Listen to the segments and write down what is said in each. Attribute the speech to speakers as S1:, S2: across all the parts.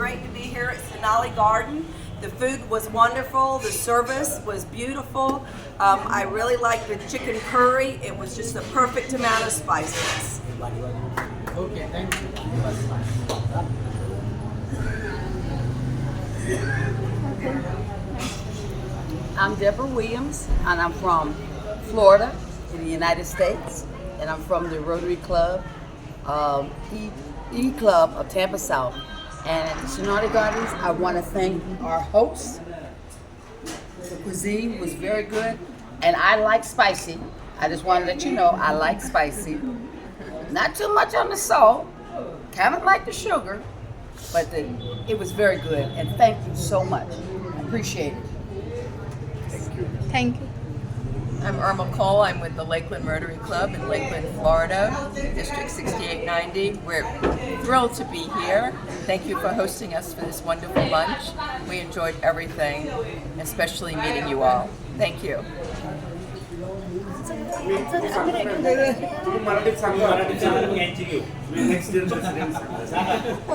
S1: great to be here at Sonali Garden. The food was wonderful. The service was beautiful. Um, I really liked the chicken curry. It was just the perfect amount of spiciness.
S2: Okay, thank you.
S3: I'm Deborah Williams, and I'm from Florida in the United States, and I'm from the Rotary Club, um, E, e Club of Tampa South. And at the Sonata Gardens, I want to thank our hosts. The cuisine was very good, and I like spicy. I just want to let you know I like spicy. Not too much on the salt, kind of like the sugar, but the, it was very good. And thank you so much. I appreciate it.
S4: Thank you.
S5: I'm Irma Cole. I'm with the Lakeland Rotary Club in Lakeland, Florida, District 6890. We're thrilled to be here. Thank you for hosting us for this wonderful lunch. We enjoyed everything, especially meeting you all. Thank you.
S6: तुम्ही मराठीत सांगा मराठीत सांगा यांची घेऊ next year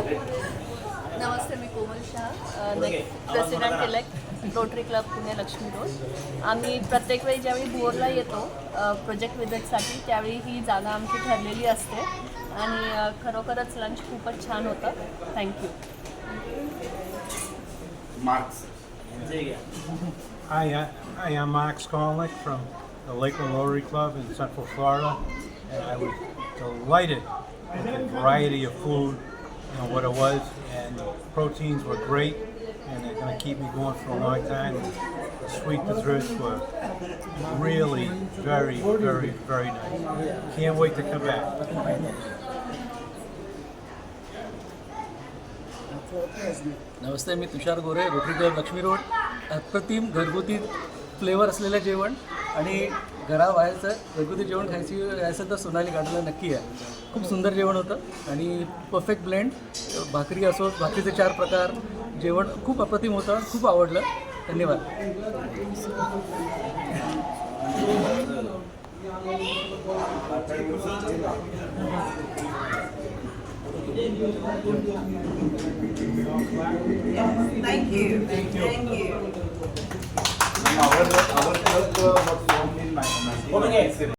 S4: नमस्ते मी Komal Shah president elect Rotary Club Pune Laxmi road. आम्ही प्रत्येक वेळी ज्यावेळी भोरला येतो प्रोजेक्ट विजिटसाठी त्यावेळी ही जागा आमची ठरलेली असते. आणि खरोखरच लंच खूपच छान होतं.
S6: Thank you marks
S7: Hi, I I am Max Conlick from the Lakeland Rotary Club in Central Florida, and I was delighted with the variety of food, you know, what it was, and the proteins were great, and they're going to keep me going for a long time. The sweet desserts were really very, very, very nice. Can't wait to come back.
S2: नमस्ते मी Tushar Gore Rotary Club Laxmi road अप्रतिम घरगुती flavour असलेलं जेवण आणि घराबाहेरचं घरगुती जेवण खायची असेल तर सोनाली गार्डनला नक्की आहे खूप सुंदर जेवण होतं आणि परफेक्ट ब्लेंड भाकरी असो भाकरीचे चार प्रकार. जेवण खूप अप्रतिम होतं खूप आवडलं. धन्यवाद.
S1: Thank you.